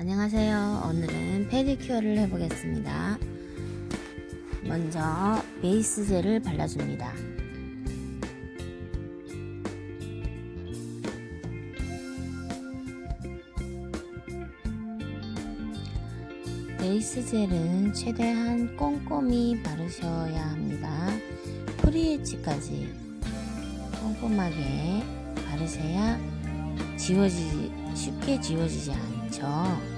안녕하세요. 오늘은 페디큐어를 해보겠습니다. 먼저 베이스 젤을 발라줍니다. 베이스 젤은 최대한 꼼꼼히 바르셔야 합니다. 프리에치까지 꼼꼼하게 바르셔야 지워지지 쉽게 지워지지 않죠.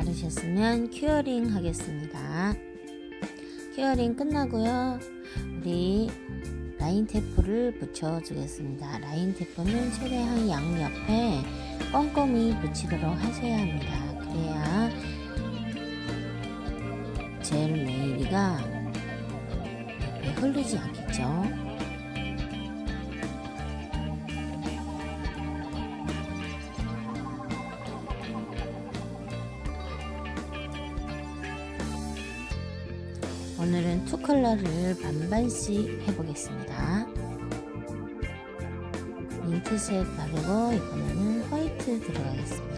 바르셨으면 큐어링 하겠습니다. 큐어링 끝나고요. 우리 라인 테프를 붙여주겠습니다. 라인 테프는 최대한 양옆에 꼼꼼히 붙이도록 하셔야 합니다. 그래야 젤 네일이가 옆에 흐르지 않겠죠. 오늘은 투 컬러를 반반씩 해보겠습니다. 민트색 바르고 이번에는 화이트 들어가겠습니다.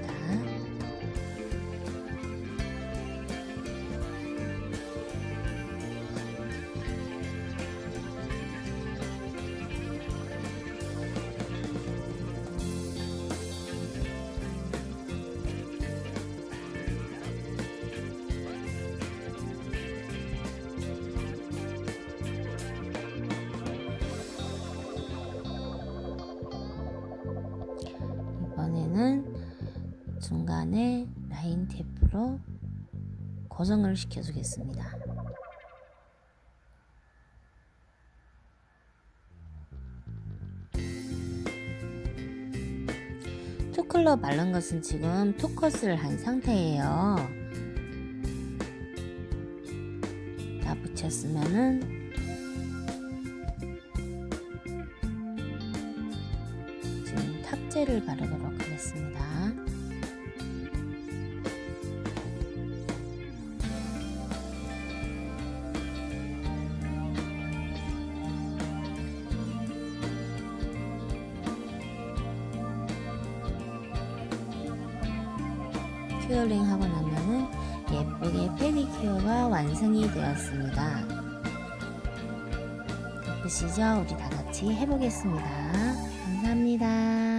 이번에는 중간에 라인 테이프로 고정을 시켜주겠습니다. 투클러 바른 것은 지금 투컷을 한 상태예요. 다 붙였으면은 탑재를 바르도록 하겠습니다. 큐어링 하고 나면은 예쁘게 페디큐어가 완성이 되었습니다. 예쁘시죠? 우리 다 같이 해보겠습니다. 감사합니다.